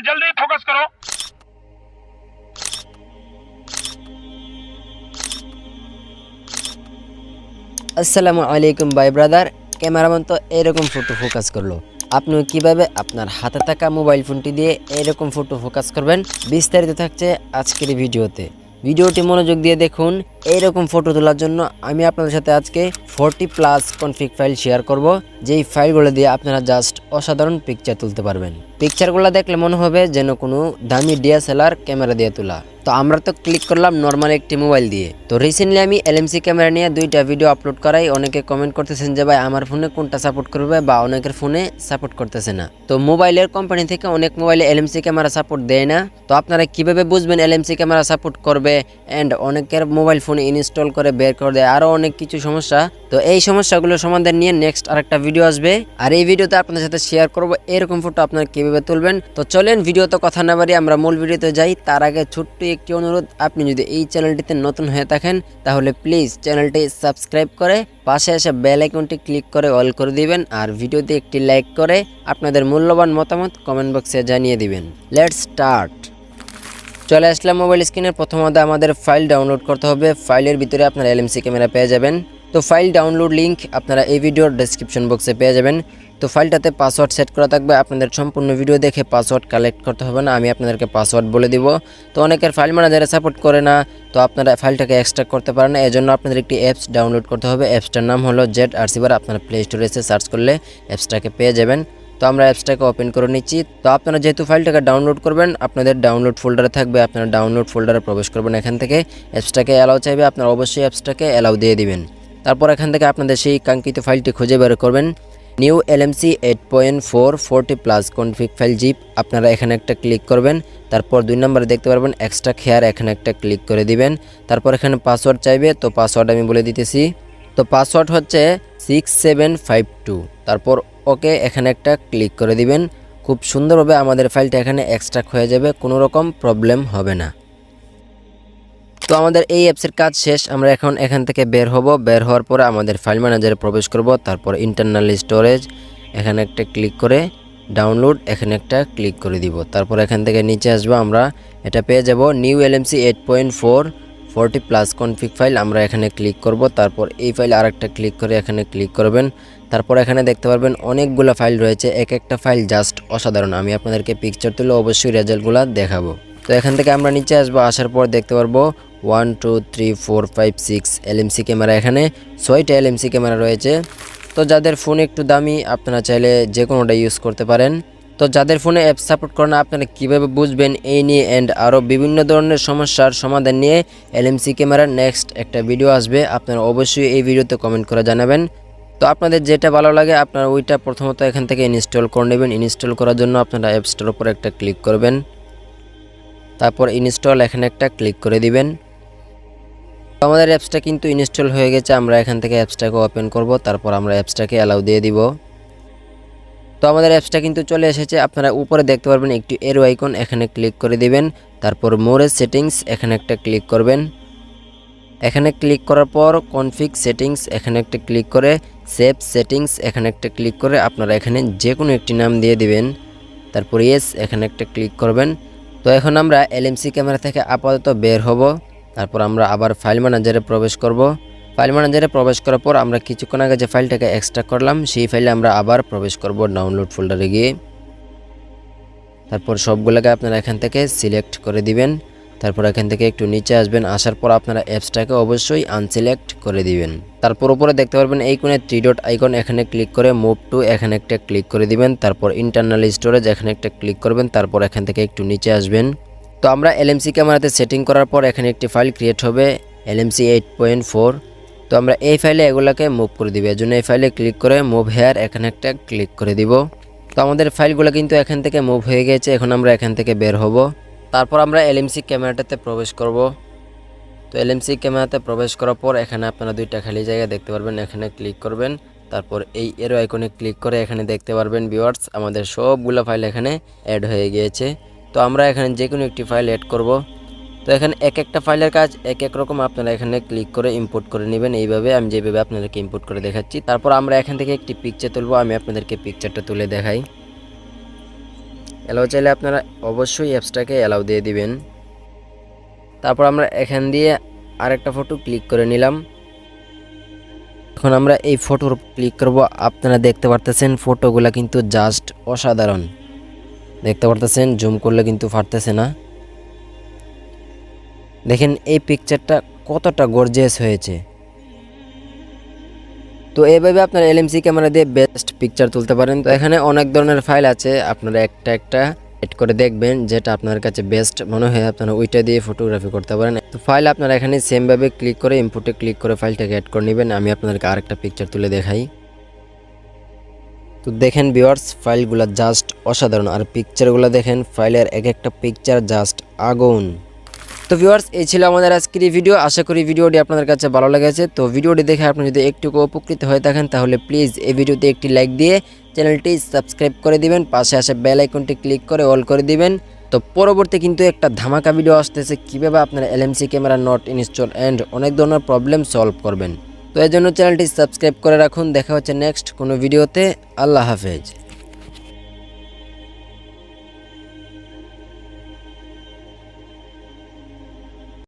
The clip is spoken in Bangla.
जल्दी फोकस करो আসসালামু আলাইকুম ভাই ব্রাদার ক্যামেরাম্যান তো এরকম ফটো ফোকাস করলো আপনিও কিভাবে আপনার হাতে থাকা মোবাইল ফোনটি দিয়ে এরকম ফটো ফোকাস করবেন বিস্তারিত থাকছে আজকের এই ভিডিওতে ভিডিওটি মনোযোগ দিয়ে দেখুন এইরকম ফটো তোলার জন্য আমি আপনাদের সাথে আজকে forty plus config file share করব, যেই ফাইলগুলো দিয়ে আপনারা জাস্ট অসাধারণ পিকচার তুলতে পারবেন। পিকচারগুলো দেখলে মনে হবে যেন কোনো দামি ডিএসএলআর ক্যামেরা দিয়ে তোলা। তো আমরা তো ক্লিক করলাম নর্মাল একটি মোবাইল দিয়ে। তো রিসেন্টলি আমি এলএমসি ক্যামেরা নিয়ে দুইটা ভিডিও আপলোড করাই। অনেকে কমেন্ট করতেছেন যে, ভাই, আমার ফোনে কোনটা সাপোর্ট করবে বা অনেকের ফোনে সাপোর্ট করতেছে না? তো মোবাইলের কোম্পানি থেকে অনেক মোবাইলে এলএমসি ক্যামেরা সাপোর্ট দেয় না। তো আপনারা কীভাবে বুঝবেন এলএমসি ক্যামেরা সাপোর্ট করবে? অ্যান্ড অনেকের মোবাইল ফোনে ইনস্টল করে বের করে দেয়। আরও অনেক কিছু সমস্যা। তো এই সমস্যাগুলোর সমাধান নিয়ে নেক্সট আরেকটা ভিডিও আসবে। আর এই ভিডিওতে আপনাদের সাথে শেয়ার করব এরকম ফটো আপনারা কীভাবে তুলবেন। তো চলেন ভিডিওতে কথা না বাড়ি আমরা মূল ভিডিওতে যাই। তার আগে ছোট্ট একটি অনুরোধ, আপনি যদি এই চ্যানেলটিতে নতুন হয়ে থাকেন, তাহলে প্লিজ চ্যানেলটি সাবস্ক্রাইব করে পাশে এসে বেল আইকনটি ক্লিক করে অল করে দিবেন। আর ভিডিওতে একটি লাইক করে আপনাদের মূল্যবান মতামত কমেন্ট বক্সে জানিয়ে দিবেন। লেটস স্টার্ট চলে আসলাম মোবাইল স্ক্রিনের প্রথমত আমাদের ফাইল ডাউনলোড করতে হবে। ফাইলের ভিতরে আপনারা এলএমসি ক্যামেরা পেয়ে যাবেন। তো ফাইল ডাউনলোড লিংক আপনারা এই ভিডিওর ডেসক্রিপশন বক্সে পেয়ে যাবেন। তো ফাইলটাতে পাসওয়ার্ড সেট করা থাকবে। আপনাদের সম্পূর্ণ ভিডিও দেখে পাসওয়ার্ড কালেক্ট করতে হবে না। আমি আপনাদেরকে পাসওয়ার্ড বলে দিব। তো অনেকের ফাইল ম্যানেজারে সাপোর্ট করে না। তো আপনারা ফাইলটাকে এক্সট্রাক্ট করতে পারেন না। এজন্য আপনাদের একটি অ্যাপস ডাউনলোড করতে হবে। অ্যাপসটার নাম হলো জেড আরসিবার আপনারা প্লে স্টোরে এসে সার্চ করলে অ্যাপসটাকে পেয়ে যাবেন। তো আমরা অ্যাপসটাকে ওপেন করে নিচ্ছি। তো আপনারা যেহেতু ফাইলটাকে ডাউনলোড করবেন, আপনাদের ডাউনলোড ফোল্ডারে থাকবে, আপনারা ডাউনলোড ফোল্ডারে প্রবেশ করবেন এখান থেকে। অ্যাপসটাকে অ্যালাউ চাইবে, আপনারা অবশ্যই অ্যাপসটাকে অ্যালাউ দিয়ে দিবেন। তারপর এখান থেকে আপনাদের সেই কাঙ্ক্ষিত ফাইলটি খুঁজে বের করবেন। New LMC eight point four forty plus config file zip আপনারা এখানে একটা ক্লিক করবেন। তারপর দুই নম্বরে দেখতে পারবেন এক্সট্রা খেয়ার এখানে একটা ক্লিক করে দিবেন। তারপর এখানে পাসওয়ার্ড চাইবে, তো পাসওয়ার্ড আমি বলে দিতেছি। তো পাসওয়ার্ড হচ্ছে সিক্স সেভেন ফাইভ টু তারপর ওকে এখানে একটা ক্লিক করে দিবেন। খুব সুন্দরভাবে আমাদের ফাইলটা এখানে এক্সট্রাক্ট হয়ে যাবে, কোনো রকম প্রবলেম হবে না। তো আমাদের এই অ্যাপসের কাজ শেষ, আমরা এখন এখান থেকে বের হব। বের হওয়ার পরে আমাদের ফাইল ম্যানেজারে প্রবেশ করব, তারপর ইন্টারনাল স্টোরেজ এখানে একটা ক্লিক করে ডাউনলোড এখানে একটা ক্লিক করে দিব। তারপর এখান থেকে নিচে আসব আমরা, এটা পেয়ে যাব new LMC eight point four forty plus config file আমরা এখানে ক্লিক করব। তারপর এই ফাইল আরেকটা ক্লিক করে এখানে ক্লিক করবেন। তারপর এখানে দেখতে পারবেন অনেকগুলো ফাইল রয়েছে। এক একটা ফাইল জাস্ট অসাধারণ। আমি আপনাদেরকে পিকচার তুলে অবশ্যই রেজাল্টগুলো দেখাবো। তো এখান থেকে আমরা নিচে আসব। আসার পর দেখতে পারব one two three four five six LMC camera এখানে। ছয়টা এলএমসি ক্যামেরা রয়েছে। তো যাদের ফোন একটু দামি, আপনারা চাইলে যে কোনোটা ইউজ করতে পারেন। তো যাদের ফোনে অ্যাপ সাপোর্ট করে না, আপনারা কীভাবে বুঝবেন এই নিয়ে অ্যান্ড আরও বিভিন্ন ধরনের সমস্যার সমাধান নিয়ে এলএমসি ক্যামেরার নেক্সট একটা ভিডিও আসবে। আপনারা অবশ্যই এই ভিডিওতে কমেন্ট করে জানাবেন। তো আপনাদের যেটা ভালো লাগে, আপনারা ওইটা প্রথমত এখান থেকে ইনস্টল করে নেবেন। ইনস্টল করার জন্য আপনারা অ্যাপ স্টোর উপর একটা ক্লিক করবেন। তারপর ইনস্টল এখানে একটা ক্লিক করে দিবেন। তো আমাদের অ্যাপসটা কিন্তু ইনস্টল হয়ে গেছে। আমরা এখান থেকে অ্যাপসটাকে ওপেন করব, তারপর আমরা অ্যাপসটাকে অ্যালাউ দিয়ে দিব। তো আমাদের অ্যাপসটা কিন্তু চলে এসেছে, আপনারা উপরে দেখতে পারবেন একটি এরো আইকন এখানে ক্লিক করে দিবেন, তারপর মোরের সেটিংস এখানে একটা ক্লিক করবেন। এখানে ক্লিক করার পর কনফিগ সেটিংস এখানে একটা ক্লিক করে সেভ সেটিংস এখানে একটা ক্লিক করে আপনারা এখানে যে কোনো একটি নাম দিয়ে দিবেন। তারপর ইয়েস এখানে একটা ক্লিক করবেন। তো এখন আমরা এলএমসি ক্যামেরা থেকে আপাতত বের হব, তারপর আমরা আবার ফাইল ম্যানেজারে প্রবেশ করব। ফাইল ম্যানেজারে প্রবেশ করার পর আমরা কিছুক্ষণ আগে যে ফাইলটাকে এক্সট্রা করলাম, সেই ফাইলে আমরা আবার প্রবেশ করব ডাউনলোড ফোল্ডারে গিয়ে। তারপর সবগুলোকে আপনারা এখান থেকে সিলেক্ট করে দিবেন। তারপর এখান থেকে একটু নিচে আসবেন, আসার পর আপনারা অ্যাপসটাকে অবশ্যই আনসিলেক্ট করে দিবেন। তারপর উপরে দেখতে পারবেন এই কোণে থ্রি ডট আইকন এখানে ক্লিক করে মুভ টু এখানে একটা ক্লিক করে দিবেন। তারপর ইন্টারনাল স্টোরেজ এখানে একটা ক্লিক করবেন। তারপর এখান থেকে একটু নিচে আসবেন। তো আমরা এলএমসি ক্যামেরাতে সেটিং করার পর এখানে একটি ফাইল ক্রিয়েট হবে, এলএমসি এইট পয়েন্ট ফোর তো আমরা এই ফাইলে এগুলোকে মুভ করে দিব। এজন্য এই ফাইলে ক্লিক করে মুভ হেয়ার এখানে একটা ক্লিক করে দিব। তো আমাদের ফাইলগুলো কিন্তু এখান থেকে মুভ হয়ে গেছে, এখন আমরা এখান থেকে বের হব। তারপর আমরা এলএমসি ক্যামেরাটাতে প্রবেশ করব। তো এলএমসি ক্যামেরাতে প্রবেশ করার পর এখানে আপনারা দুইটা খালি জায়গা দেখতে পারবেন। এখানে ক্লিক করবেন, তারপর এই এরো আইকনে ক্লিক করে এখানে দেখতে পারবেন ভিউয়ার্স আমাদের সবগুলো ফাইল এখানে অ্যাড হয়ে গিয়েছে। তো আমরা এখানে যে কোনো একটি ফাইল অ্যাড করব। তো এখানে এক একটা ফাইলের কাজ এক এক রকম আপনারা এখানে ক্লিক করে ইম্পোর্ট করে নেবেন। এইভাবে আমি যেভাবে আপনাদেরকে ইম্পোর্ট করে দেখাচ্ছি। তারপর আমরা এখান থেকে একটি পিকচার তুলবো, আমি আপনাদেরকে পিকচারটা তুলে দেখাই। অ্যালাউ চাইলে আপনারা অবশ্যই অ্যাপসটাকে অ্যালাউ দিয়ে দিবেন। তারপর আমরা এখান দিয়ে আরেকটা ফটো ক্লিক করে নিলাম। এখন আমরা এই ফটোর ক্লিক করব। আপনারা দেখতে পারতেছেন ফটোগুলা কিন্তু জাস্ট অসাধারণ। দেখতে পারতেছেন? জুম করলে কিন্তু ফাটতেছে না। দেখেন এই পিকচারটা কতটা গর্জিয়াস হয়েছে। তো এইভাবে আপনারা এলএমসি ক্যামেরা দিয়ে বেস্ট পিকচার তুলতে পারেন। তো এখানে অনেক ধরনের ফাইল আছে, আপনারা একটা একটা এড করে দেখবেন, যেটা আপনার কাছে বেস্ট মনে হয়, আপনারা ওইটা দিয়ে ফটোগ্রাফি করতে পারেন। তো ফাইল আপনারা এখানে সেমভাবে ক্লিক করে ইনপুটে ক্লিক করে ফাইলটাকে অ্যাড করে নেবেন। আমি আপনাদেরকে আরেকটা পিকচার তুলে দেখাই। তো দেখেন ভিউয়ার্স ফাইলগুলো জাস্ট অসাধারণ। আর পিকচারগুলো দেখেন ফাইলের এক একটা পিকচার জাস্ট আগুন। তো ভিউয়ার্স, এই ছিল আমাদের আজকের এই ভিডিও। আশা করি ভিডিওটি আপনাদের কাছে ভালো লেগেছে। তো ভিডিওটি দেখে আপনি যদি একটুকু উপকৃত হয়ে থাকেন, তাহলে প্লিজ এই ভিডিওতে একটি লাইক দিয়ে চ্যানেলটি সাবস্ক্রাইব করে দিবেন। পাশে আসে বেল আইকনটি ক্লিক করে অল করে দিবেন। তো পরবর্তী কিন্তু একটা ধামাকা ভিডিও আসতেছে, কীভাবে আপনারা LMC camera not install and অনেক ধরনের প্রবলেম সলভ করবেন। তো এই জন্য চ্যানেলটি সাবস্ক্রাইব করে রাখুন। দেখা হচ্ছে নেক্সট কোনো ভিডিওতে। আল্লাহ হাফেজ।